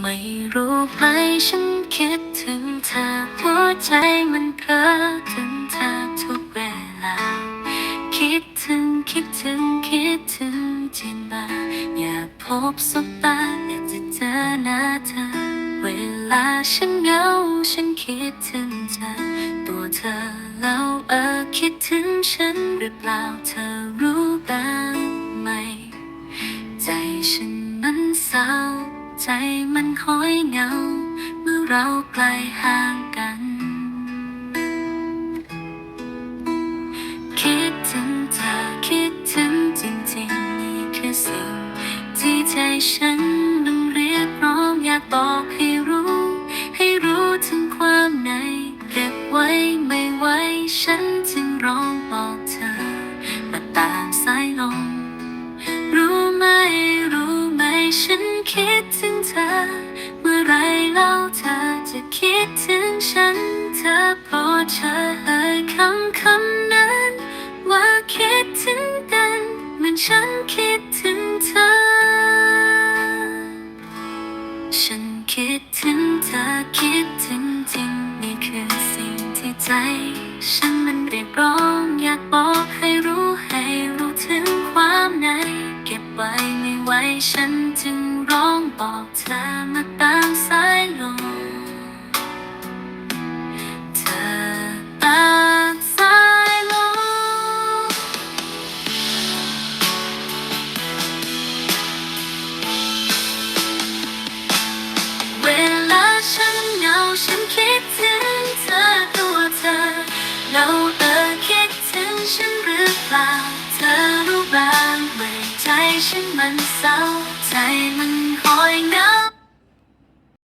ไม่รู้ไหมฉันคิดถึงเธอหัวใจมันเพ้อถึงเธอทุกเวลา คิดถึงคิดถึงคิดถึงที่มาอยากพบสบตาอยากจะเจอหน้าเธอ เวลาฉันเหงาฉันคิดถึงเธอ ตัวเธอแล้วเออคิดถึงฉันหรือเปล่าเธอรู้บ้างไหม ใจฉันมันเศร้า ใจมันห้อยเหงา เมื่อเราไกลห่างกัน คิดถึงเธอคิดถึงจริงๆนี่คือสิ่ง ที่ใจฉันมันเรียกร้องอยากบอกให้รู้ ให้รู้ถึงความในเก็บไว้ไม่ไหวฉันจึงร้องบอกเธอมาตามสายลมรู้ไหมรู้ไหมฉันคิด ฉันคิดถึงเธอคิดถึงจริงนี่คือสิ่งที่ใจ ฉันมันเรียกร้องอยากบอกให้รู้ให้รู้ถึงความใน เก็บไว้ไม่ไหวฉันจึงร้องบอกเธอมาตา เปล่าเธอรู้บ้างไหมใจฉันมันเศร้าใจมันคอยเหงา